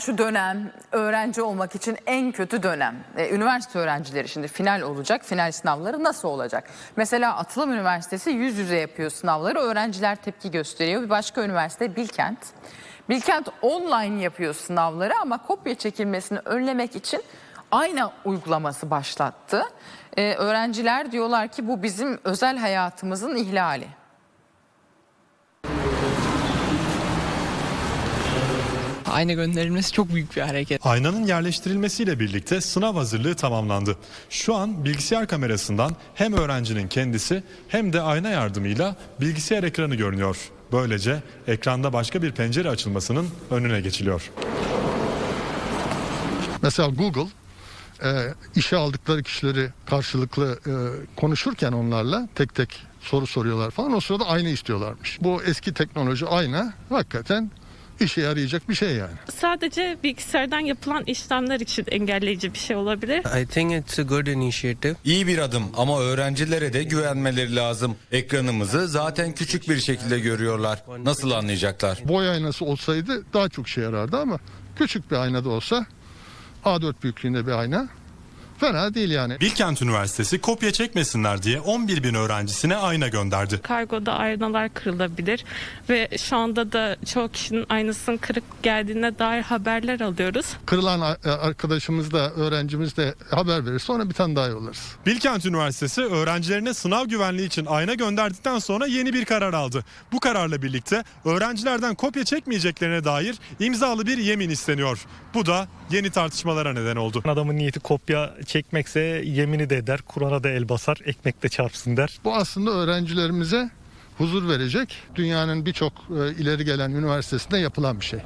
Şu dönem öğrenci olmak için en kötü dönem. Ee, üniversite öğrencileri şimdi final olacak. Final sınavları nasıl olacak? Mesela Atılım Üniversitesi yüz yüze yapıyor sınavları. Öğrenciler tepki gösteriyor. Bir başka üniversite Bilkent. Bilkent online yapıyor sınavları ama kopya çekilmesini önlemek için ayna uygulaması başlattı. Ee, öğrenciler diyorlar ki bu bizim özel hayatımızın ihlali. Ayna gönderilmesi çok büyük bir hareket. Aynanın yerleştirilmesiyle birlikte sınav hazırlığı tamamlandı. Şu an bilgisayar kamerasından hem öğrencinin kendisi hem de ayna yardımıyla bilgisayar ekranı görünüyor. Böylece ekranda başka bir pencere açılmasının önüne geçiliyor. Mesela Google e, işe aldıkları kişileri karşılıklı e, konuşurken onlarla tek tek soru soruyorlar falan o sırada ayna istiyorlarmış. Bu eski teknoloji ayna hakikaten işe yarayacak bir şey yani. Sadece bilgisayardan yapılan işlemler için engelleyici bir şey olabilir. I think it's a good initiative. İyi bir adım ama öğrencilere de güvenmeleri lazım. Ekranımızı zaten küçük bir şekilde görüyorlar. Nasıl anlayacaklar? Boy aynası olsaydı daha çok şey yarardı ama küçük bir ayna da olsa A4 büyüklüğünde bir ayna fena değil yani. Bilkent Üniversitesi kopya çekmesinler diye 11 bin öğrencisine ayna gönderdi. Kargoda aynalar kırılabilir ve şu anda da çoğu kişinin aynasının kırık geldiğine dair haberler alıyoruz. Kırılan a- arkadaşımız da öğrencimiz de haber verir sonra bir tane daha yollarız. Bilkent Üniversitesi öğrencilerine sınav güvenliği için ayna gönderdikten sonra yeni bir karar aldı. Bu kararla birlikte öğrencilerden kopya çekmeyeceklerine dair imzalı bir yemin isteniyor. Bu da yeni tartışmalara neden oldu. Adamın niyeti kopya çekmekse yemini de eder, Kur'an'a da el basar, ekmek de çarpsın der. Bu aslında öğrencilerimize huzur verecek. Dünyanın birçok e, ileri gelen üniversitesinde yapılan bir şey.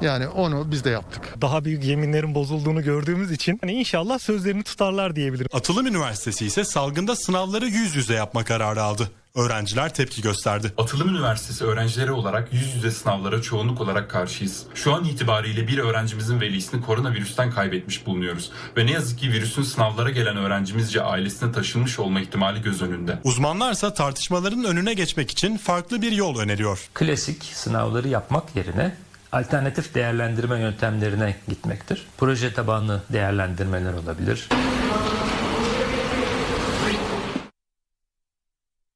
Yani onu biz de yaptık. Daha büyük yeminlerin bozulduğunu gördüğümüz için hani inşallah sözlerini tutarlar diyebilirim. Atılım Üniversitesi ise salgında sınavları yüz yüze yapma kararı aldı. Öğrenciler tepki gösterdi. Atılım Üniversitesi öğrencileri olarak yüz yüze sınavlara çoğunluk olarak karşıyız. Şu an itibariyle bir öğrencimizin velisini koronavirüsten kaybetmiş bulunuyoruz. Ve ne yazık ki virüsün sınavlara gelen öğrencimizce ailesine taşınmış olma ihtimali göz önünde. Uzmanlarsa tartışmaların önüne geçmek için farklı bir yol öneriyor. klasik sınavları yapmak yerine alternatif değerlendirme yöntemlerine gitmektir. Proje tabanlı değerlendirmeler olabilir.